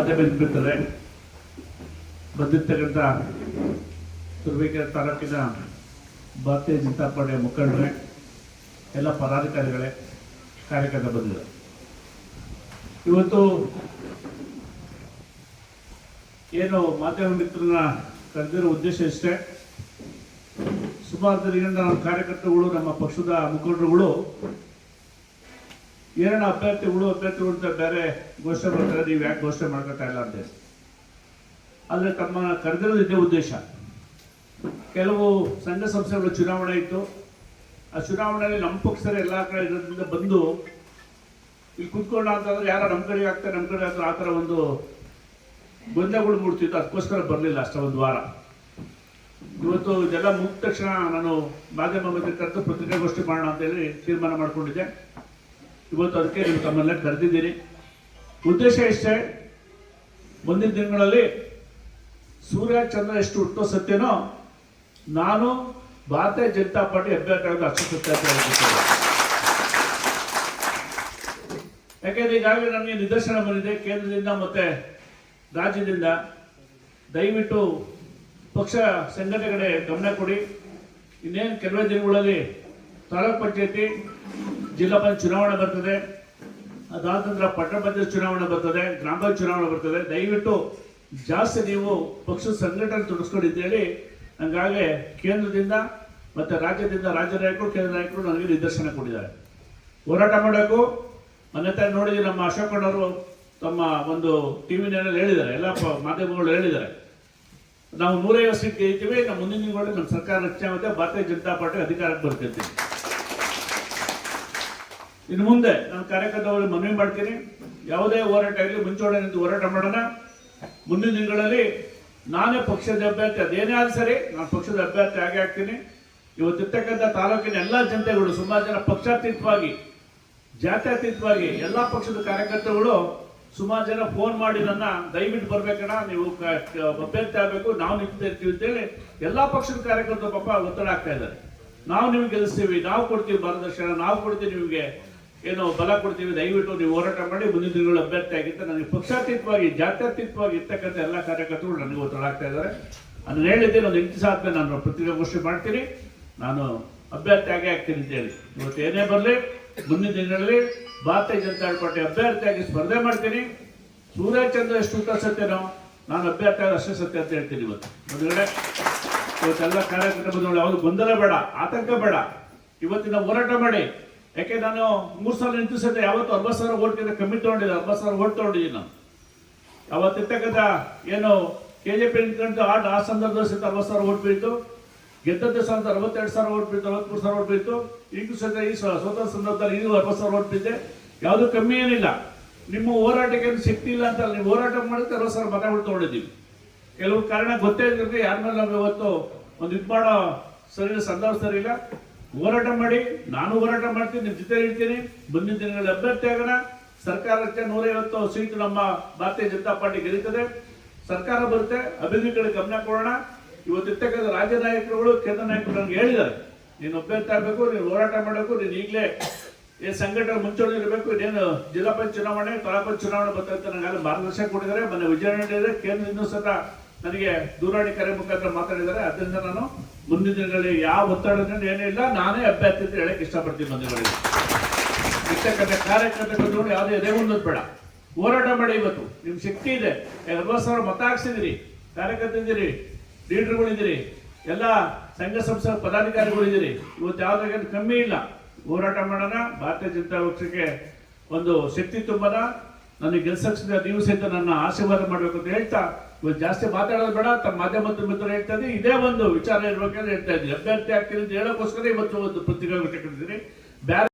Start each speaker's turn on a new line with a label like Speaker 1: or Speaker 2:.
Speaker 1: ಅದೇ ಬಂದ್ಬಿಡ್ತದೆ. ಬಂದಿರ್ತಕ್ಕಂಥ ತುರುವೇಕೆರೆ ತಾಲೂಕಿನ ಭಾರತೀಯ ಜನತಾ ಪಾರ್ಟಿಯ ಮುಖಂಡರೇ, ಎಲ್ಲ ಪದಾಧಿಕಾರಿಗಳೇ, ಕಾರ್ಯಕರ್ತ ಬಂದಿದ್ದಾರೆ. ಇವತ್ತು ಏನು ಮಾಧ್ಯಮ ಮಿತ್ರನ ಕರೆದಿರೋ ಉದ್ದೇಶ ಇಷ್ಟೇ. ಸುಮಾರು ದಿನಗಳಿಂದ ನಮ್ಮ ಕಾರ್ಯಕರ್ತರುಗಳು, ನಮ್ಮ ಪಕ್ಷದ ಮುಖಂಡರುಗಳು ಏನನ್ನ ಅಭ್ಯರ್ಥಿಗಳು ಅಭ್ಯರ್ಥಿಗಳು ಅಂತ ಬೇರೆ ಘೋಷಣೆ ಮಾಡ್ತಾರೆ, ನೀವು ಯಾಕೆ ಘೋಷಣೆ ಮಾಡ್ಕೊತಾ ಇಲ್ಲ ಅಂತ ಆದರೆ ತಮ್ಮ ಕರೆದಿರೋದು ಉದ್ದೇಶ. ಕೆಲವು ಸಂಘ ಸಂಸ್ಥೆಗಳು ಚುನಾವಣೆ ಇತ್ತು. ಆ ಚುನಾವಣೆಯಲ್ಲಿ ನಮ್ಮ ಪಕ್ಷರೆ ಎಲ್ಲ ಕಡೆ ಇರೋದ್ರಿಂದ ಬಂದು ಇಲ್ಲಿ ಕುತ್ಕೊಂಡ ಅಂತಂದ್ರೆ ಯಾರೋ ನಮ್ಮ ಕಡೆ ಆಗ್ತಾರೆ, ನಮ್ಮ ಕಡೆ ಆಗ್ತಾರೆ, ಆ ಥರ ಒಂದು ಗೊಂದಲಗಳು ಮೂಡ್ತಿತ್ತು. ಅದಕ್ಕೋಸ್ಕರ ಬರಲಿಲ್ಲ ಅಷ್ಟೇ ಒಂದು ವಾರ. ಇವತ್ತು ಇದೆಲ್ಲ ಮುಗಿದ ತಕ್ಷಣ ನಾನು ಮಾಧ್ಯಮ ಮಧ್ಯೆ ಕರೆದು ಪತ್ರಿಕಾಗೋಷ್ಠಿ ಮಾಡೋಣ ಅಂತ ಹೇಳಿ ತೀರ್ಮಾನ ಮಾಡ್ಕೊಂಡಿದ್ದೆ. ಇವತ್ತು ಅದಕ್ಕೆ ನೀವು ತಮ್ಮನ್ನೆಲ್ಲ ಕರೆದಿದ್ದೀನಿ ಉದ್ದೇಶ ಇಷ್ಟೇ, ಮುಂದಿನ ದಿನಗಳಲ್ಲಿ ಸೂರ್ಯ, ಚಂದ್ರ ಎಷ್ಟು ಹುಟ್ಟೋ ಸತ್ಯನೋ ನಾನು ಭಾರತೀಯ ಜನತಾ ಪಾರ್ಟಿ ಅಭ್ಯರ್ಥಿ ಆಗೋದು ಅಷ್ಟು ಸತ್ಯ. ಯಾಕೆಂದ್ರೆ ಈಗಾಗಲೇ ನನಗೆ ನಿದರ್ಶನ ಬಂದಿದೆ, ಕೇಂದ್ರದಿಂದ ಮತ್ತೆ ರಾಜ್ಯದಿಂದ. ದಯವಿಟ್ಟು ಪಕ್ಷ ಸಂಘಟನೆ ಕಡೆ ಗಮನ ಕೊಡಿ. ಇನ್ನೇನು ಕೆಲವೇ ದಿನಗಳಲ್ಲಿ ತಾಲೂಕ್ ಪಂಚಾಯತಿ ಜಿಲ್ಲಾ ಪಂಚಾಯತ್ ಚುನಾವಣೆ ಬರ್ತದೆ ಅದಾದ ನಂತರ ಪಟ್ಟಣ ಪಂಚಾಯತ್ ಚುನಾವಣೆ ಬರ್ತದೆ, ಗ್ರಾಮ ಪಂಚಾಯತ್ ಚುನಾವಣೆ ಬರ್ತದೆ. ದಯವಿಟ್ಟು ಜಾಸ್ತಿ ನೀವು ಪಕ್ಷದ ಸಂಘಟನೆ ತೊಡಗಿಸ್ಕೊಂಡಿದ್ದೇಳಿ ಹಂಗಾಗಿ ಕೇಂದ್ರದಿಂದ ಮತ್ತೆ ರಾಜ್ಯದಿಂದ ರಾಜ್ಯ ನಾಯಕರು, ಕೇಂದ್ರ ನಾಯಕರು ನನಗೆ ನಿದರ್ಶನ ಕೊಟ್ಟಿದ್ದಾರೆ. ಹೋರಾಟ ಮಾಡೋಕ್ಕೂ ಮೊನ್ನೆ ನೋಡಿದ್ರೆ ನಮ್ಮ ಅಶೋಕ್ ಅವರು ತಮ್ಮ ಒಂದು ಟಿವಿನಲ್ಲಿ ಹೇಳಿದ್ದಾರೆ, ಎಲ್ಲ ಮಾಧ್ಯಮಗಳು ಹೇಳಿದ್ದಾರೆ. ನಾವು ನೂರೈವತ್ತು ಸೀಟ್ ಗೆಲ್ತೀವಿ ನಮ್ಮ ಮುಂದಿನ ದಿನಗಳಲ್ಲಿ ನಮ್ಮ ಸರ್ಕಾರ ರಚನೆ ಆಗುತ್ತೆ, ಭಾರತೀಯ ಜನತಾ ಪಾರ್ಟಿ ಅಧಿಕಾರಕ್ಕೆ ಬರ್ತಿರ್ತೀವಿ ಇನ್ನು ಮುಂದೆ ನಾನು ಕಾರ್ಯಕರ್ತರು ಮನವಿ ಮಾಡ್ತೀನಿ. ಯಾವುದೇ ಹೋರಾಟ ಆಗಲಿ ಮುಂಚೂಣಿ ನಿಂತು ಹೋರಾಟ ಮಾಡೋಣ. ಮುಂದಿನ ದಿನಗಳಲ್ಲಿ ನಾನೇ ಪಕ್ಷದ ಅಭ್ಯರ್ಥಿ ಅದೇನೇ ಆದ್ರೂ ಸರಿ ನಾನು ಪಕ್ಷದ ಅಭ್ಯರ್ಥಿ ಆಗೇ ಆಗ್ತೀನಿ. ಇವತ್ತಿರ್ತಕ್ಕಂಥ ತಾಲೂಕಿನ ಎಲ್ಲ ಜನತೆಗಳು ಸುಮಾರು ಜನ ಪಕ್ಷಾತೀತವಾಗಿ, ಜಾತ್ಯತೀತವಾಗಿ ಎಲ್ಲ ಪಕ್ಷದ ಕಾರ್ಯಕರ್ತರುಗಳು ಸುಮಾರು ಜನ ಫೋನ್ ಮಾಡಿ ನನ್ನ ದಯವಿಟ್ಟು ಬರ್ಬೇಕಣ್ಣ, ನೀವು ಅಭ್ಯರ್ಥಿ ಆಗಬೇಕು, ನಾವು ನಿಂತ ಇರ್ತೀವಿ ಅಂತೇಳಿ ಎಲ್ಲ ಪಕ್ಷದ ಕಾರ್ಯಕರ್ತರು ಪಾಪ ಒತ್ತಡ ಆಗ್ತಾ ಇದ್ದಾರೆ. ನಾವು ನಿಮ್ಗೆ ಗೆಲ್ಲಿಸ್ತೀವಿ, ನಾವು ಕೊಡ್ತೀವಿ ಮಾರ್ಗದರ್ಶನ, ನಾವು ಕೊಡ್ತೀವಿ ನಿಮಗೆ ಏನು ಬಲ ಕೊಡ್ತೀವಿ, ದಯವಿಟ್ಟು ನೀವು ಹೋರಾಟ ಮಾಡಿ, ಮುಂದಿನ ದಿನಗಳು ಅಭ್ಯರ್ಥಿ ಆಗಿತ್ತು ನನಗೆ ಪಕ್ಷಾತೀತವಾಗಿ, ಜಾತ್ಯತೀತವಾಗಿ ಇರ್ತಕ್ಕಂಥ ಎಲ್ಲ ಕಾರ್ಯಕರ್ತರು ನನಗೆ ಒತ್ತಡ ಆಗ್ತಾ ಇದ್ದಾರೆ. ಅದನ್ನು ಹೇಳಿದ್ದೆ, ಒಂದು ಎಂಟು ಸಾವಿರ ನಾನು ಪತ್ರಿಕಾಗೋಷ್ಠಿ ಮಾಡ್ತೀನಿ. ನಾನು ಅಭ್ಯರ್ಥಿ ಆಗೇ ಆಗ್ತೀನಿ ಅಂತ ಹೇಳಿ. ಇವತ್ತು ಏನೇ ಬರಲಿ, ಮುಂದಿನ ದಿನಗಳಲ್ಲಿ ಭಾರತೀಯ ಜನತಾ ಪಾರ್ಟಿ ಅಭ್ಯರ್ಥಿಯಾಗಿ ಸ್ಪರ್ಧೆ ಮಾಡ್ತೀನಿ. ಸೂರ್ಯಚಂದ್ರ ಎಷ್ಟು ಊಟ ಸತ್ಯನೋ ನಾನು ಅಭ್ಯರ್ಥಿ ಆದ ಅಷ್ಟೇ ಸತ್ಯ ಅಂತ ಹೇಳ್ತೀನಿ ಇವತ್ತು. ಮೊದಲುಗಡೆ ಇವತ್ತೆಲ್ಲ ಕಾರ್ಯಕರ್ತ ಬಂದವರು ಯಾವುದು ಗೊಂದಲ ಬೇಡ, ಆತಂಕ ಬೇಡ. ಇವತ್ತಿನ ಹೋರಾಟ ಮಾಡಿ. ಯಾಕೆ ನಾನು ಮೂರು ಸಾವಿರ ಎಂಟು ಸತ್ಯ ಯಾವತ್ತು ಅರವತ್ತು ಸಾವಿರ ಓಟ್ಗಿಂತ ಕಮ್ಮಿ ತಗೊಂಡಿದ್ದೆ ಅರವತ್ತು ಸಾವಿರ ಓಟ್ ತಗೊಂಡಿದ್ದೀನಿ ನಾನು. ಅವತ್ತಿರ್ತಕ್ಕಂಥ ಏನು ಕೆ ಜೆ ಪಿ ನಿಂತ್ಕೊಂಡು ಆಟ ಆ ಸಂದರ್ಭದಲ್ಲಿ ಸಹಿತ ಅರವತ್ತು ಸಾವಿರ ಓಟ್ ಬೀಳ್ತು, ಗೆದ್ದದ್ದ ಸಂದ ಅರವತ್ತೆರಡು ಸಾವಿರ ಓಟ್ ಬೀಳ್ತು, ಅರವತ್ಮೂರು ಸಾವಿರ ಓಟ್ ಬೀಳ್ತು ಈಗೂ ಸಹಿತ ಈ ಸ್ವ- ಸ್ವತಂತ್ರ ಸಂದರ್ಭದಲ್ಲಿ ಇದು ಅರವತ್ತು ಸಾವಿರ ಓಟ್ ಬಿದ್ದೆ ಯಾವುದು ಕಮ್ಮಿ ಏನಿಲ್ಲ. ನಿಮ್ಮ ಹೋರಾಟಕ್ಕೆ ಶಕ್ತಿ ಇಲ್ಲ ಅಂತ ನೀವು ಹೋರಾಟ ಮಾಡಿದ್ರೆ ಅರವತ್ತು ಸಾವಿರ ಮತಗಳು ತಗೊಂಡಿದ್ದೀವಿ. ಕೆಲವು ಕಾರಣ ಗೊತ್ತೇ ಇದ್ರೆ ಯಾರ ಮೇಲೆ ನಾವು ಇವತ್ತು ಒಂದು ಇದು ಮಾಡೋ ಸರಿ ಸಂದರ್ಭ ಸರಿ ಇಲ್ಲ ಹೋರಾಟ ಮಾಡಿ, ನಾನು ಹೋರಾಟ ಮಾಡ್ತೀನಿ ನಿಮ್ಮ ಜೊತೆ ಇರ್ತೀನಿ. ಮುಂದಿನ ದಿನಗಳಲ್ಲಿ ಅಭ್ಯರ್ಥಿ ಆಗೋಣ. ಸರ್ಕಾರಕ್ಕೆ ನೂರೈವತ್ತು ಸೀಟು ನಮ್ಮ ಭಾರತೀಯ ಜನತಾ ಪಾರ್ಟಿ ಗೆಲ್ಲುತ್ತದೆ. ಸರ್ಕಾರ ಬರುತ್ತೆ ಅಭಿವೃದ್ಧಿ ಗಮನ ಕೊಡೋಣ. ಇವತ್ತಿರ್ತಕ್ಕಂಥ ರಾಜ್ಯ ನಾಯಕರುಗಳು, ಕೇಂದ್ರ ನಾಯಕರು ನನಗೆ ಹೇಳಿದ್ದಾರೆ, ನೀನು ಅಭ್ಯರ್ಥಿ ಆಗಬೇಕು, ನೀನು ಹೋರಾಟ ಮಾಡಬೇಕು, ನೀನು ಈಗಲೇ ಈ ಸಂಘಟನೆ ಮುಂಚೂಣಿ ಇರಬೇಕು ಇದೇನು ಜಿಲ್ಲಾ ಪಂಚಾಯತ್ ಚುನಾವಣೆ, ತಾಲೂಕು ಚುನಾವಣೆ ಬರ್ತಂತ ನನಗೆ ಮಾರ್ಗದರ್ಶನ ಕೊಟ್ಟಿದ್ದಾರೆ. ಮೊನ್ನೆ ವಿಜಯನಗರ ಕೇಂದ್ರದಿಂದ ಸಹ ನನಗೆ ದೂರವಾಣಿ ಕರೆ ಮುಖಾಂತರ ಮಾತಾಡಿದ್ದಾರೆ. ಅದರಿಂದ ನಾನು ಮುಂದಿನ ದಿನಗಳಲ್ಲಿ ಯಾವ ಒತ್ತಡದಿಂದ ಏನಿಲ್ಲ ನಾನೇ ಅಭ್ಯರ್ಥಿ ಅಂತ ಹೇಳಕ್ಕೆ ಇಷ್ಟಪಡ್ತೀನಿ ಮಂದಿಗಳಿಗೆ ಇರ್ತಕ್ಕಂಥ ಕಾರ್ಯಕರ್ತರು ಯಾವುದೇ ಎದೆ ಮುಂದೋದ್ ಬೇಡ. ಹೋರಾಟ ಮಾಡಿ ಇವತ್ತು. ನಿಮ್ ಶಕ್ತಿ ಇದೆ. ಅರವತ್ತು ಸಾವಿರ ಮತ ಹಾಕ್ಸಿದಿರಿ. ಕಾರ್ಯಕರ್ತರಿದ್ದೀರಿ. ಲೀಡರ್ಗಳಿದ್ದೀರಿ. ಎಲ್ಲ ಸಂಘ ಸಂಸ್ಥೆ ಪದಾಧಿಕಾರಿಗಳಿದ್ದೀರಿ. ಇವತ್ತು ಯಾವ್ದಾಗ ಕಮ್ಮಿ ಇಲ್ಲ. ಹೋರಾಟ ಮಾಡೋಣ. ಭಾರತೀಯ ಜನತಾ ಪಕ್ಷಕ್ಕೆ ಒಂದು ಶಕ್ತಿ ತುಂಬನ ನನಗೆ ಗೆಲ್ಸಕ್ಸಿದ ನೀವು ಸಹಿತ ನನ್ನ ಆಶೀರ್ವಾದ ಮಾಡಬೇಕು ಅಂತ ಹೇಳ್ತಾ ಇವತ್ತು ಜಾಸ್ತಿ ಮಾತಾಡೋದು ಬೇಡ ತಮ್ಮ ಮಾಧ್ಯಮ ಮಿತ್ರರು ಹೇಳ್ತಾ ಇದ್ದೀನಿ. ಇದೇ ಒಂದು ವಿಚಾರ ಇರ್ಬೇಕಂತ ಹೇಳ್ತಾ ಇದ್ದೀನಿ. ಅಭ್ಯರ್ಥಿ ಆಗ್ತೀನಿ ಅಂತ ಹೇಳೋಕ್ಕೋಸ್ಕರ ಇವತ್ತು ಒಂದು ಪತ್ರಿಕಾಗೋಷ್ಠಿ